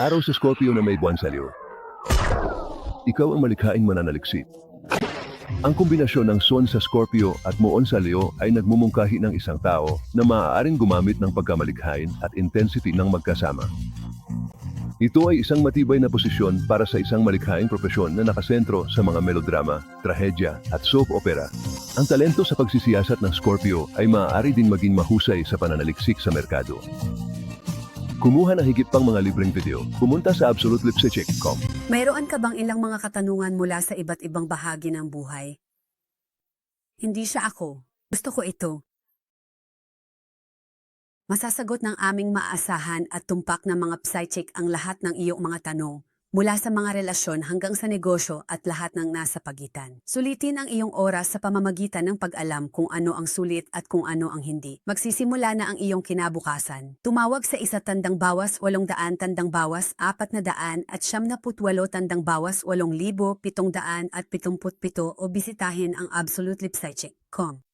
Araw sa Scorpio na may buwan sa Leo. Ikaw ang malikhaing mananaliksik. Ang kombinasyon ng Sun sa Scorpio at Moon sa Leo ay nagmumungkahi ng isang tao na maaaring gumamit ng pagkamalikhain at intensity ng magkasama. Ito ay isang matibay na posisyon para sa isang malikhaing propesyon na nakasentro sa mga melodrama, trahedya at soap opera. Ang talento sa pagsisiyasat ng Scorpio ay maaari din maging mahusay sa pananaliksik sa merkado. Kumuha ng higit pang mga libreng video, pumunta sa absolutelipsecheck.com. Mayroon ka bang ilang mga katanungan mula sa iba't ibang bahagi ng buhay? Hindi siya ako. Gusto ko ito. Masasagot ng aming maasahan at tumpak na mga psychic ang lahat ng iyong mga tanong, mula sa mga relasyon hanggang sa negosyo at lahat ng nasa pagitan. Sulitin ang iyong oras sa pamamagitan ng pag-alam kung ano ang sulit at kung ano ang hindi. Magsisimula na ang iyong kinabukasan. Tumawag sa isa tandang bawas walong daan tandang bawas apat na daan at siyam na putwalo tandang bawas walong libo pitong daan at pitumput pito o bisitahin ang absolutelipsychic.com.